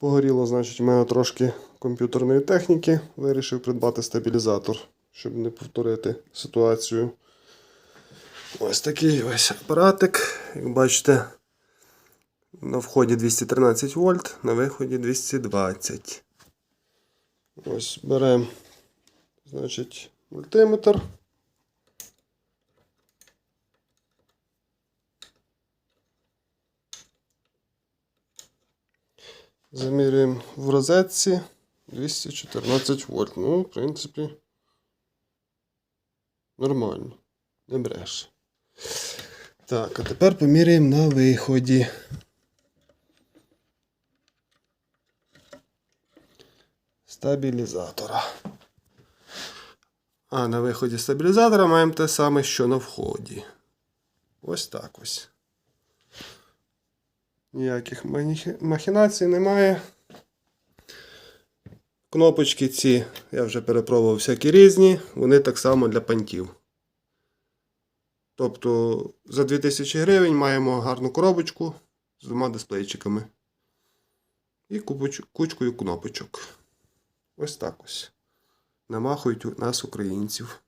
Погоріло, значить, у мене трошки комп'ютерної техніки. Вирішив придбати стабілізатор, щоб не повторити ситуацію. Ось такий ось апаратик. Як бачите, на вході 213 вольт, на виході 220. Ось беремо, значить, мультиметр. Замірюємо в розетці 214 вольт. Ну, в принципі, нормально. Не бреше. Так, а тепер поміряємо на виході. Стабілізатора. А на виході стабілізатора маємо те саме, що на вході. Ось так ось. Ніяких махінацій немає. Кнопочки ці, я вже перепробував всякі різні, вони так само для пантів. Тобто за 2000 гривень маємо гарну коробочку з двома дисплейчиками. І кучкою кнопочок. Ось так ось. Намахують нас українців.